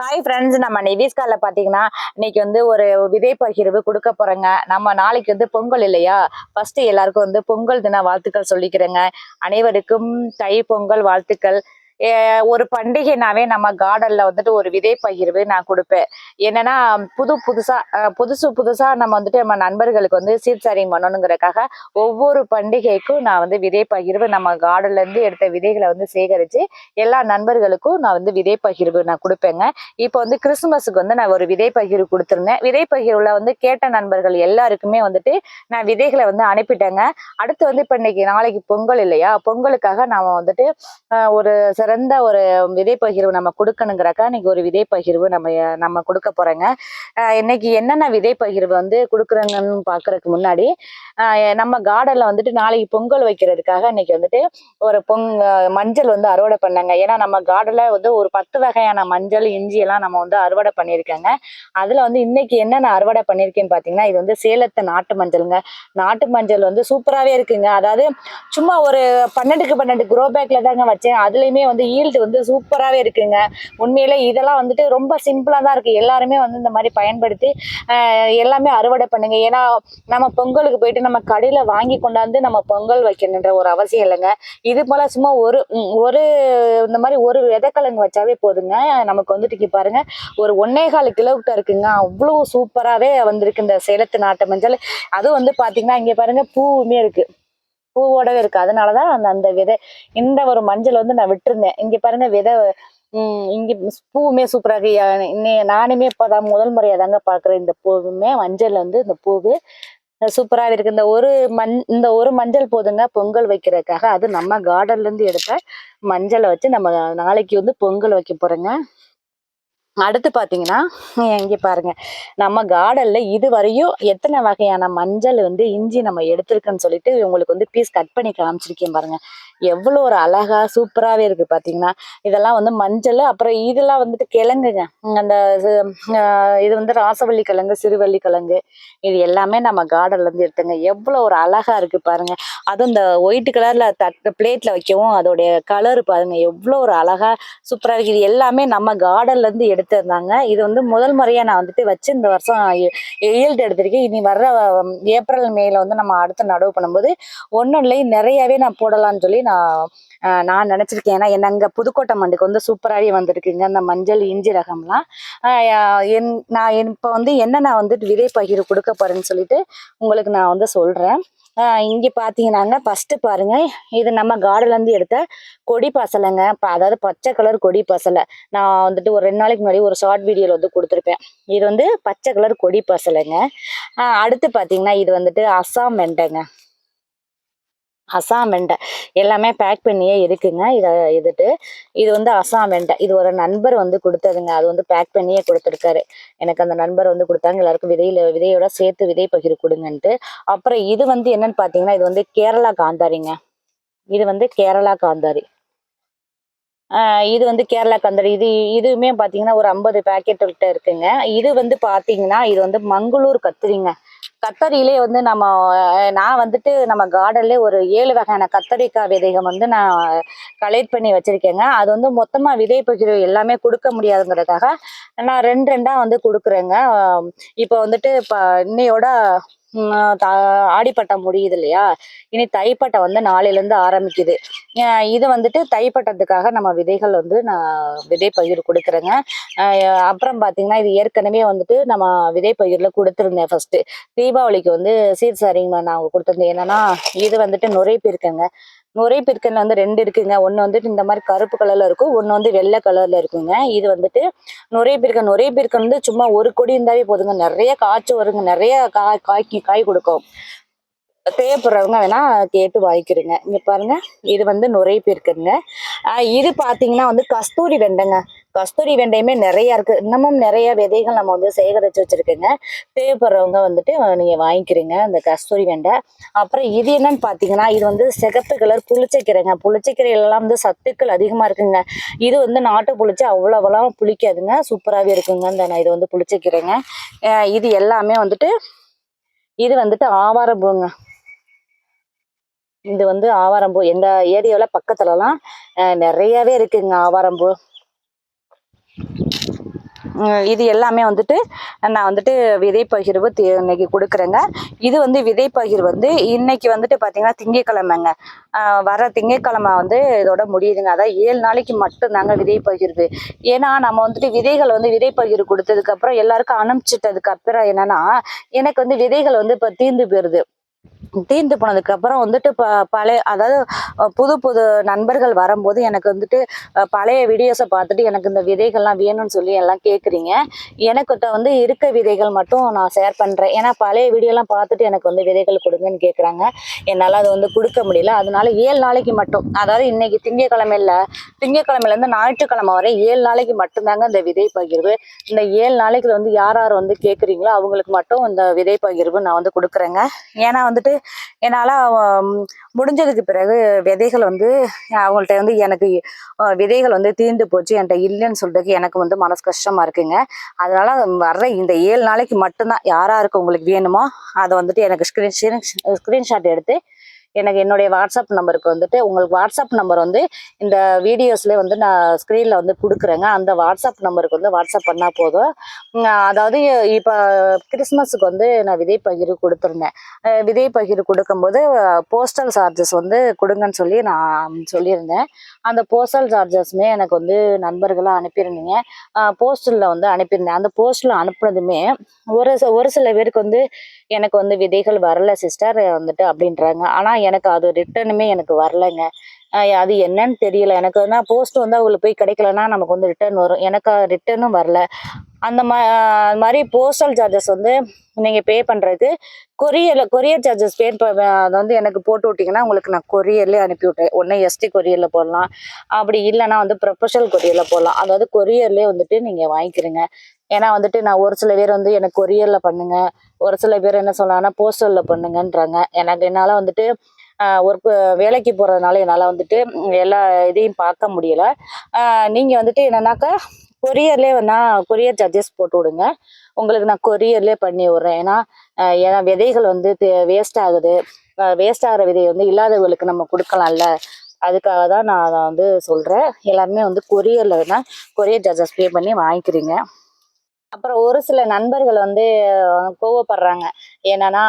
Hi friends நம்ம நிதிஷ்கால பார்த்தீங்கன்னா இன்னைக்கு வந்து ஒரு விதை பகிர்வு கொடுக்க போறேங்க. நம்ம நாளைக்கு வந்து பொங்கல் இல்லையா? ஃபர்ஸ்ட் எல்லாருக்கும் வந்து பொங்கல் தின வாழ்த்துக்கள் சொல்லிக்கிறேங்க. அனைவருக்கும் தை பொங்கல் வாழ்த்துக்கள். ஒரு பண்டிகைனாவே நம்ம கார்டன்ல வந்துட்டு ஒரு விதை பகிர்வு நான் கொடுப்பேன். என்னன்னா புது புதுசா புதுசு புதுசா நம்ம வந்துட்டு நம்ம நண்பர்களுக்கு வந்து சீர்சாரிங் பண்ணணுங்கிறதுக்காக ஒவ்வொரு பண்டிகைக்கும் நான் வந்து விதை பகிர்வு நம்ம கார்டன்ல இருந்து எடுத்த விதைகளை வந்து சேகரிச்சு எல்லா நண்பர்களுக்கும் நான் வந்து விதை பகிர்வு நான் கொடுப்பேங்க. இப்போ வந்து கிறிஸ்துமஸுக்கு வந்து நான் ஒரு விதை பகிர்வு கொடுத்துருந்தேன். விதை பகிர்வுல வந்து கேட்ட நண்பர்கள் எல்லாருக்குமே வந்துட்டு நான் விதைகளை வந்து அனுப்பிட்டேங்க. அடுத்து வந்து இப்போ இன்னைக்கு நாளைக்கு பொங்கல் இல்லையா? பொங்கலுக்காக நாம வந்துட்டு ஒரு ஒரு சிறந்த ஒரு விதை பகிர்வு நம்ம கொடுக்கணுங்கிறக்கா இன்னைக்கு ஒரு விதை பகிர்வு நம்ம நம்ம கொடுக்க போறோங்க. இன்னைக்கு என்னென்ன விதை பகிர்வு வந்து கொடுக்குறோங்கன்னு பார்க்கறதுக்கு முன்னாடி நம்ம கார்டன்ல வந்துட்டு நாளைக்கு பொங்கல் வைக்கிறதுக்காக இன்னைக்கு வந்துட்டு ஒரு பொங் மஞ்சள் வந்து அறுவடை பண்ணாங்க. ஏன்னா நம்ம கார்டன்ல வந்து ஒரு பத்து வகையான மஞ்சள் இஞ்சி எல்லாம் நம்ம வந்து அறுவடை பண்ணியிருக்காங்க. அதுல வந்து இன்னைக்கு என்னென்ன அறுவடை பண்ணியிருக்கேன்னு பாத்தீங்கன்னா இது வந்து சேலத்து நாட்டு மஞ்சளுங்க. நாட்டு மஞ்சள் வந்து சூப்பராகவே இருக்குங்க. அதாவது சும்மா ஒரு பன்னெண்டுக்கு பன்னெண்டு குரோ பேக்ல தாங்க வச்சேன். அதுலயுமே வந்து ஈல்டு வந்து சூப்பராகவே இருக்குங்க. உண்மையிலே இதெல்லாம் வந்துட்டு ரொம்ப சிம்பிளாக தான் இருக்குது எல்லாருமே வந்து இந்த மாதிரி பயன்படுத்தி எல்லாமே அறுவடை பண்ணுங்க. ஏன்னா நம்ம பொங்கலுக்கு போயிட்டு நம்ம கடையில் வாங்கி கொண்டாந்து நம்ம பொங்கல் வைக்கணுன்ற ஒரு அவசியம் இல்லைங்க. இது போல சும்மா ஒரு ஒரு இந்த மாதிரி ஒரு விதைக்கிழங்கு வச்சாவே போதுங்க. நமக்கு வந்துட்டு பாருங்க ஒரு ஒன்னே கால் கிலோக்கிட்ட இருக்குங்க. அவ்வளோ சூப்பராகவே வந்திருக்கு இந்த சேலத்து நாட்டு மஞ்சள். அதுவும் வந்து பார்த்தீங்கன்னா இங்கே பாருங்க பூவுமே இருக்குது பூவோடவே இருக்கு. அதனாலதான் அந்த அந்த விதை இந்த ஒரு மஞ்சள் வந்து நான் விட்டுருந்தேன். இங்க பாருங்க விதை உம் இங்க பூவுமே சூப்பரா இருக்கு. இன்னை- நானுமே இப்பதான் முதல் முறையா தாங்க பாக்குறேன் இந்த பூவுமே. மஞ்சள் வந்து இந்த பூவு சூப்பராக இருக்கு. இந்த ஒரு மண் இந்த ஒரு மஞ்சள் போதுங்க பொங்கல் வைக்கிறதுக்காக. அது நம்ம கார்டன்லேருந்து எடுத்த மஞ்சளை வச்சு நம்ம நாளைக்கு வந்து பொங்கல் வைக்க போகிறோங்க அடுத்து பாத்தீங்கன்னா இங்க பாருங்க. நம்ம கார்டன்ல இது வரையும் எத்தனை வகையான மஞ்சள் வந்து இஞ்சி நம்ம எடுத்திருக்கோன்னு சொல்லிட்டு உங்களுக்கு வந்து பீஸ் கட் பண்ணி காமிச்சிருக்கேன் பாருங்க. எவ்வளோ ஒரு அழகா சூப்பராகவே இருக்கு பார்த்தீங்கன்னா இதெல்லாம் வந்து மஞ்சள் அப்புறம் இதெல்லாம் வந்துட்டு கிழங்குங்க. அந்த இது, வந்து ராசவள்ளி கிழங்கு சிறுவள்ளி கிழங்கு. இது எல்லாமே நம்ம கார்டன்லேருந்து எடுத்துங்க. எவ்வளோ ஒரு அழகா இருக்கு பாருங்க. அதுவும் இந்த ஒயிட் கலர்ல தட்டு பிளேட்ல வைக்கவும் அதோடைய கலர் பாருங்க. எவ்வளோ ஒரு அழகா சூப்பராக இருக்கு. இது எல்லாமே நம்ம கார்டன்லேருந்து எடுத்துருந்தாங்க எடுத்திருந்தாங்க. இது வந்து முதல் முறையாக நான் வந்துட்டு வச்சு இந்த வருஷம் ஈல்டு எடுத்திருக்கேன். இனி வர்ற ஏப்ரல் மேல வந்து நம்ம அடுத்து நடவு பண்ணும்போது ஒன்றும் நிறையவே நான் போடலாம்னு சொல்லி நான் நான் நினச்சிருக்கேன். ஏன்னா என்ன அங்கே புதுக்கோட்டை மண்டுக்கு வந்து சூப்பராகவே வந்திருக்குங்க. அந்த மஞ்சள் இஞ்சி ரகம்லாம். என் நான் இப்போ வந்து என்ன நான் வந்துட்டு விதை பகிர் கொடுக்க போகிறேன்னு சொல்லிட்டு உங்களுக்கு நான் வந்து சொல்கிறேன் இங்கே பார்த்தீங்கன்னாங்க ஃபஸ்ட்டு பாருங்கள் இது நம்ம கார்டன்லேருந்து எடுத்த கொடி பசலைங்க. இப்போ அதாவது பச்சை கலர் கொடி பசலை. நான் வந்துட்டு ஒரு ரெண்டு நாளைக்கு முன்னாடி ஒரு ஷார்ட் வீடியோவில் வந்து கொடுத்துருப்பேன். இது வந்து பச்சை கலர் கொடி பசலைங்க. அடுத்து பார்த்தீங்கன்னா இது வந்துட்டு அசாம் வெண்டைங்க. அசாம் வெண்டை. எல்லாமே பேக் பண்ணியே இருக்குங்க. இதை இதுட்டு இது வந்து அசாம் வெண்டை. இது ஒரு நண்பர் வந்து கொடுத்ததுங்க. அது வந்து பேக் பண்ணியே கொடுத்துருக்காரு. எனக்கு அந்த நண்பர் வந்து கொடுத்தாங்க. எல்லாருக்கும் விதையில விதையோட சேர்த்து விதை பகிர் கொடுங்கன்ட்டு. அப்புறம் இது வந்து என்னன்னு பார்த்தீங்கன்னா இது வந்து கேரளா காந்தாரிங்க. இது வந்து கேரளா காந்தாரி. இது வந்து கேரளா காந்தாரி. இது இதுவுமே பார்த்தீங்கன்னா ஒரு ஐம்பது பேக்கெட் இருக்குங்க. இது வந்து பார்த்தீங்கன்னா இது வந்து மங்களூர் கத்திரிங்க. கத்தரியிலே வந்து நம்ம நான் வந்துட்டு நம்ம கார்டன்ல ஒரு ஏழு வகையான கத்தரிக்காய் விதைகள் வந்து நான் கலெக்ட் பண்ணி வச்சிருக்கேங்க. அது வந்து மொத்தமா விதை பகிர்வு எல்லாமே கொடுக்க முடியாதுங்கிறதுக்காக நான் ரெண்டு ரெண்டாக வந்து கொடுக்குறேங்க. இப்போ வந்துட்டு இப்போ இன்னையோட ஆடிப்பட்டம் முடியுது இல்லையா? இனி தைப்பட்டம் வந்து நாளையிலேருந்து ஆரம்பிக்குது. இது வந்துட்டு தைப்பட்டத்துக்காக நம்ம விதைகள் வந்து நான் விதை கொடுக்குறேங்க. அப்புறம் பார்த்தீங்கன்னா இது ஏற்கனவே வந்துட்டு நம்ம விதை கொடுத்துருந்தேன் ஃபர்ஸ்ட்டு தீபாவளிக்கு வந்து சீர் சரிங்க நான் கொடுத்துருந்தேன். என்னன்னா இது வந்துட்டு நுரை பிற்கங்க நுரை பிற்கன்ல வந்து ரெண்டு இருக்குங்க. ஒன்று வந்துட்டு இந்த மாதிரி கருப்பு கலர்ல இருக்கும். ஒன்று வந்து வெள்ளை கலர்ல இருக்குங்க. இது வந்துட்டு நுரை பிற்கன் நுரை பிற்கன் வந்து சும்மா ஒரு கொடி இருந்தாவே போதுங்க. நிறைய காய்ச்சி வருங்க. நிறைய காய் காய்க்கு காய் கொடுக்கும். தேவைப்படுறவங்க வேணா கேட்டு வாங்கிக்கிறேங்க. இங்க பாருங்க. இது வந்து நுரை பிற்கன்ங்க இது பார்த்தீங்கன்னா வந்து கஸ்தூரி வெண்டைங்க. கஸ்தூரி வெண்டையுமே நிறையா இருக்குது இன்னமும் நிறைய விதைகள் நம்ம வந்து சேகரித்து வச்சுருக்கோங்க. தேவைப்படுறவங்க வந்துட்டு நீங்கள் வாங்கிக்கிறீங்க இந்த கஸ்தூரி வெண்டை. அப்புறம் இது என்னன்னு பார்த்தீங்கன்னா இது வந்து சிகப்பு கலர் புளிச்சக்கீரைங்க. புளிச்சக்கீரையிலலாம் வந்து சத்துக்கள் அதிகமாக இருக்குங்க. இது வந்து நாட்டு புளிச்சு அவ்வளோவெல்லாம் புளிக்காதுங்க. சூப்பராகவே இருக்குங்க. இந்த நான் இது வந்து புளிச்சக்கீரைங்க. இது எல்லாமே வந்துட்டு இது வந்துட்டு ஆவாரம்பூங்க. இது வந்து ஆவாரம்பூ. எங்கள் ஏரியாவில் பக்கத்துலலாம் நிறையாவே நிறையவே இருக்குங்க ஆவாரம்பூ. இது எல்லாமே வந்துட்டு நான் வந்துட்டு விதை பகிர்வு இன்னைக்கு கொடுக்குறேங்க. இது வந்து விதை பகிர்வு வந்து இன்னைக்கு வந்துட்டு பார்த்தீங்கன்னா திங்கக்கிழமைங்க. வர திங்கட்கிழமை வந்து இதோட முடியுதுங்க. அதான் ஏழு நாளைக்கு மட்டும்தாங்க விதை பகிர்வு. ஏன்னா நம்ம வந்துட்டு விதைகள் வந்து விதை பகிர்வு கொடுத்ததுக்கப்புறம் எல்லாருக்கும் அனுப்பிச்சிட்டதுக்கு அப்புறம் என்னன்னா எனக்கு வந்து விதைகள் வந்து இப்போ தீர்ந்து போயிருது. தீர்ந்து போனதுக்கு அப்புறம் வந்துட்டு ப பழைய அதாவது புது புது நண்பர்கள் வரும்போது எனக்கு வந்துட்டு பழைய வீடியோஸை பார்த்துட்டு எனக்கு இந்த விதைகள்லாம் வேணும்னு சொல்லி எல்லாம் கேட்குறீங்க எனக்கிட்ட வந்து இருக்க விதைகள் மட்டும் நான் ஷேர் பண்ணுறேன் ஏன்னா பழைய வீடியோலாம் பார்த்துட்டு எனக்கு வந்து விதைகள் கொடுங்கன்னு கேட்குறாங்க என்னால் அதை வந்து கொடுக்க முடியல. அதனால ஏழு நாளைக்கு மட்டும். அதாவது இன்னைக்கு திங்கக்கிழமையில் திங்கக்கிழமையிலேருந்து ஞாயிற்றுக்கிழமை வரை ஏழு நாளைக்கு மட்டும்தாங்க இந்த விதை பகிர்வு. இந்த ஏழு நாளைக்கு வந்து யார் யார் வந்து கேட்குறீங்களோ அவங்களுக்கு மட்டும் இந்த விதை பகிர்வு நான் வந்து கொடுக்குறேங்க. ஏன்னா வந்துட்டு என்னால் முடிஞ்சதுக்கு பிறகு விதைகள் வந்து அவங்கள்ட்ட வந்து எனக்கு விதைகள் வந்து தீர்ந்து போச்சு. என்கிட்ட இல்லைன்னு சொல்றதுக்கு எனக்கு வந்து மனசு கஷ்டமா இருக்குங்க. அதனால வர்ற இந்த ஏழு நாளைக்கு மட்டும்தான் யாரா இருக்கு உங்களுக்கு வேணுமோ அதை வந்துட்டு எனக்கு ஸ்க்ரீன் ஸ்கிரீன்ஷாட் எடுத்து எனக்கு என்னுடைய வாட்ஸ்அப் நம்பருக்கு வந்துட்டு உங்களுக்கு வாட்ஸ்அப் நம்பர் வந்து இந்த வீடியோஸ்லேயே வந்து நான் ஸ்க்ரீனில் வந்து கொடுக்குறேங்க. அந்த வாட்ஸ்அப் நம்பருக்கு வந்து வாட்ஸ்அப் பண்ணால் போதும். அதாவது இப்போ கிறிஸ்மஸுக்கு வந்து நான் விதை பகிர்வு கொடுத்துருந்தேன். விதை பகிர்வு கொடுக்கும்போது போஸ்டல் சார்ஜஸ் வந்து கொடுங்கன்னு சொல்லி நான் சொல்லியிருந்தேன். அந்த போஸ்டல் சார்ஜஸ்மே எனக்கு வந்து நண்பர்களாக அனுப்பியிருந்தீங்க. போஸ்டலில் வந்து அனுப்பியிருந்தேன். அந்த போஸ்டில் அனுப்புனதுமே ஒரு ஒரு சில பேருக்கு வந்து எனக்கு வந்து விதைகள் வரல சிஸ்டர் வந்துட்டு அப்படின்றாங்க. ஆனால் எனக்கு அது ரிட்டனுமே எனக்கு வரலைங்க. அது என்னன்னு தெரியல. எனக்கு வந்து போஸ்ட் வந்து அவங்களுக்கு போய் கிடைக்கலன்னா நமக்கு வந்து ரிட்டர்ன் வரும். எனக்கு ரிட்டனும் வரல. அந்த மா அது மாதிரி போஸ்டல் சார்ஜஸ் வந்து நீங்கள் பே பண்ணுறதுக்கு கொரியரில் கொரியர் சார்ஜஸ் பே அதை வந்து எனக்கு போட்டு விட்டிங்கன்னா உங்களுக்கு நான் கொரியர்லேயே அனுப்பி விட்டேன் ஒன்று எஸ்டி கொரியரில் போடலாம். அப்படி இல்லைன்னா வந்து ப்ரொஃபஷனல் கொரியரில் போடலாம். அதாவது கொரியர்லேயே வந்துட்டு நீங்கள் வாங்கிக்கிறீங்க. ஏன்னா வந்துட்டு நான் ஒரு சில பேர் வந்து எனக்கு கொரியரில் பண்ணுங்க ஒரு சில பேர் என்ன சொல்லலாம்னா போஸ்டலில் பண்ணுங்கன்றாங்க. எனக்கு என்னால் வந்துட்டு ஒர்க் வேலைக்கு போகிறதுனால என்னால் வந்துட்டு எல்லா இதையும் பார்க்க முடியல. நீங்கள் வந்துட்டு என்னன்னாக்கா கொரியர்லேயே வேணா கொரியர் சார்ஜஸ் போட்டு விடுங்க. உங்களுக்கு நான் கொரியர்லேயே பண்ணி விட்றேன். ஏன்னா ஏன்னா விதைகள் வந்து வேஸ்ட் ஆகுது. வேஸ்ட் ஆகிற விதையை வந்து இல்லாதவங்களுக்கு நம்ம கொடுக்கலாம்ல. அதுக்காக தான் நான் அதை வந்து சொல்கிறேன் எல்லாருமே வந்து கொரியரில் வேணால் கொரியர் சார்ஜஸ் பே பண்ணி வாங்கிக்கிறீங்க. அப்புறம் ஒரு சில நண்பர்கள் வந்து கோவப்படுறாங்க. என்னன்னா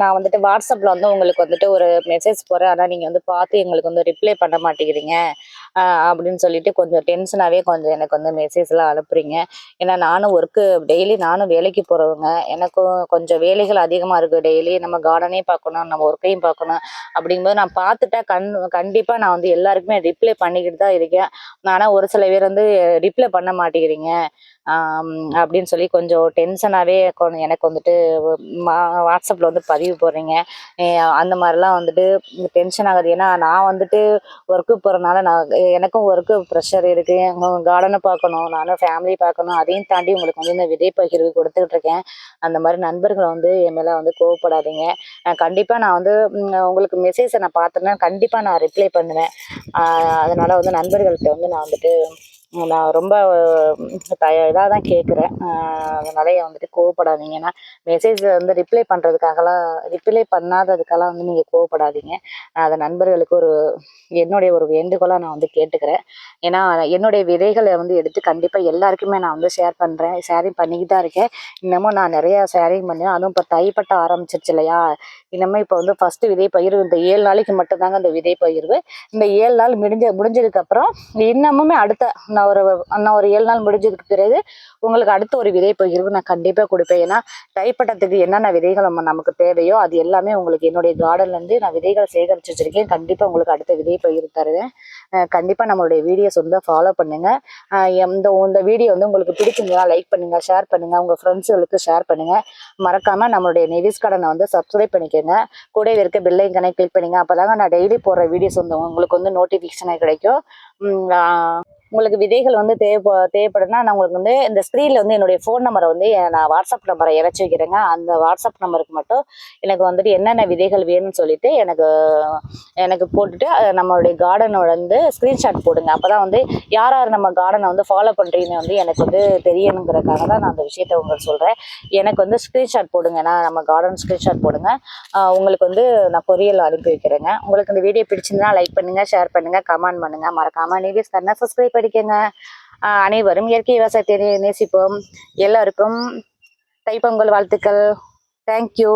நான் வந்துட்டு வாட்ஸ்அப்பில் வந்து உங்களுக்கு வந்துட்டு ஒரு மெசேஜ் போகிறேன் ஆனால் நீங்கள் வந்து பார்த்து எங்களுக்கு வந்து ரிப்ளை பண்ண மாட்டேங்கிறீங்க. அப்படின்னு சொல்லிட்டு கொஞ்சம் டென்ஷனாகவே கொஞ்சம் எனக்கு வந்து மெசேஜ்லாம் அனுப்புறீங்க. ஏன்னா நானும் ஒர்க்கு டெய்லி நானும் வேலைக்கு போகிறவங்க எனக்கும் கொஞ்சம் வேலைகள் அதிகமாக இருக்குது டெய்லி நம்ம கார்டனையும் பார்க்கணும் நம்ம ஒர்க்கையும் பார்க்கணும். அப்படிங்கும்போது நான் பார்த்துட்டா கண் கண்டிப்பாக நான் வந்து எல்லாருக்குமே ரிப்ளை பண்ணிக்கிட்டு தான் இருக்கேன். ஆனால் ஒரு சில பேர் வந்து ரிப்ளை பண்ண மாட்டேங்கிறீங்க. அப்படின்னு சொல்லி கொஞ்சம் டென்ஷனாகவே எனக்கு வந்துட்டு வாட்ஸ்அப்பில் வந்து பதிவு போடுறீங்க. அந்த மாதிரிலாம் வந்துட்டு டென்ஷன் ஆகுது. ஏன்னா நான் வந்துட்டு ஒர்க்கு போகிறனால நான் எனக்கும் ஒர்க்கு ப்ரெஷர் இருக்குது கார்டனை பார்க்கணும். நானும் ஃபேமிலி பார்க்கணும். அதையும் தாண்டி உங்களுக்கு வந்து இந்த விதை பகிர்வு கொடுத்துக்கிட்டு இருக்கேன். அந்த மாதிரி நண்பர்களை வந்து என் மேலே வந்து கோவப்படாதீங்க. கண்டிப்பாக நான் வந்து உங்களுக்கு மெசேஜை நான் பார்த்தேன்னா கண்டிப்பாக நான் ரிப்ளை பண்ணுவேன். அதனால் வந்து நண்பர்கள்ட்ட வந்து நான் வந்துட்டு நான் ரொம்ப இதாக தான் கேட்குறேன் அதனால என் வந்துட்டு கோவப்படாதீங்க. ஏன்னா மெசேஜ் வந்து ரிப்ளை பண்ணுறதுக்காகலாம் ரிப்ளை பண்ணாததுக்கெல்லாம் வந்து நீங்கள் கோவப்படாதீங்க. அதை நண்பர்களுக்கு ஒரு என்னுடைய ஒரு வேண்டுகோளாக நான் வந்து கேட்டுக்கிறேன். ஏன்னா என்னுடைய விதைகளை வந்து எடுத்து கண்டிப்பாக எல்லாருக்குமே நான் வந்து ஷேர் பண்ணுறேன் ஷேரிங் பண்ணிக்கிட்டு தான் இருக்கேன். இன்னமும் நான் நிறையா ஷேரிங் பண்ணுவேன் அதுவும் இப்போ தைப்பட்ட ஆரம்பிச்சிருச்சு இல்லையா? இன்னமும் இப்போ வந்து ஃபஸ்ட்டு விதை பயிர் இந்த ஏழு நாளைக்கு மட்டும்தாங்க இந்த விதை பயிர் இந்த ஏழு நாள் முடிஞ்ச முடிஞ்சதுக்கப்புறம் இன்னமுமே அடுத்த நான் ஒரு நான் ஒரு ஏழு நாள் முடிஞ்சதுக்கு பிறகு உங்களுக்கு அடுத்த ஒரு விதை பகிர்வு நான் கண்டிப்பாக கொடுப்பேன். ஏன்னா தைப்பட்டத்துக்கு என்னென்ன விதைகள் நம்ம நமக்கு தேவையோ அது எல்லாமே உங்களுக்கு என்னுடைய கார்டன்லேருந்து நான் விதைகளை சேகரித்து வச்சுருக்கேன். கண்டிப்பாக உங்களுக்கு அடுத்த விதை பகிர்வு தருவேன். கண்டிப்பாக நம்மளுடைய வீடியோஸ் வந்து ஃபாலோ பண்ணுங்கள் இந்த இந்த வீடியோ வந்து உங்களுக்கு பிடிச்சிருந்தா லைக் பண்ணுங்கள் ஷேர் பண்ணுங்கள் உங்கள் ஃப்ரெண்ட்ஸுகளுக்கு ஷேர் பண்ணுங்கள் மறக்காமல் நம்மளுடைய நெவிஸ் கடனை வந்து சப்ஸ்கிரைப் பண்ணிக்கோங்க. கூடவே இருக்க பெல் ஐக்கனை கிளிக் பண்ணுங்க. அப்போதாங்க நான் டெய்லி போடுற வீடியோஸ் வந்து உங்களுக்கு வந்து நோட்டிஃபிகேஷனாக கிடைக்கும். உங்களுக்கு விதைகள் வந்து தேவைப்ப தேவைப்படுதுன்னா நான் உங்களுக்கு வந்து இந்த ஸ்க்ரீனில் வந்து என்னுடைய ஃபோன் நம்பரை வந்து நான் வாட்ஸ்அப் நம்பரை இறச்சி வைக்கிறேங்க. அந்த வாட்ஸ்அப் நம்பருக்கு மட்டும் எனக்கு வந்துட்டு என்னென்ன விதைகள் வேணும்னு சொல்லிட்டு எனக்கு எனக்கு போட்டுட்டு அதை நம்மளுடைய கார்டனோட வந்து ஸ்க்ரீன்ஷாட் போடுங்க. அப்போ தான் வந்து யார் யார் நம்ம கார்டனை வந்து ஃபாலோ பண்ணுறீங்கன்னு வந்து எனக்கு வந்து தெரியணுங்கிறக்காக தான் நான் அந்த விஷயத்த உங்களுக்கு சொல்கிறேன் எனக்கு வந்து ஸ்க்ரீன்ஷாட் போடுங்க. நான் நம்ம கார்டன் ஸ்க்ரீன்ஷாட் போடுங்க. உங்களுக்கு வந்து நான் பொரியல் அனுப்பி வைக்கிறேங்க. உங்களுக்கு இந்த வீடியோ பிடிச்சிருந்தா லைக் பண்ணுங்கள் ஷேர் பண்ணுங்கள் கமெண்ட் பண்ணுங்கள் மறக்காமல் நீடிஸ் கண்ணா சப்ஸ்கிரைப் பண்ணிக்கோங்க. அனைவரும் இயற்கை விவசாயத்தை நேசிப்போம். எல்லோருக்கும் தைப்பொங்கல் வாழ்த்துக்கள். தேங்க்யூ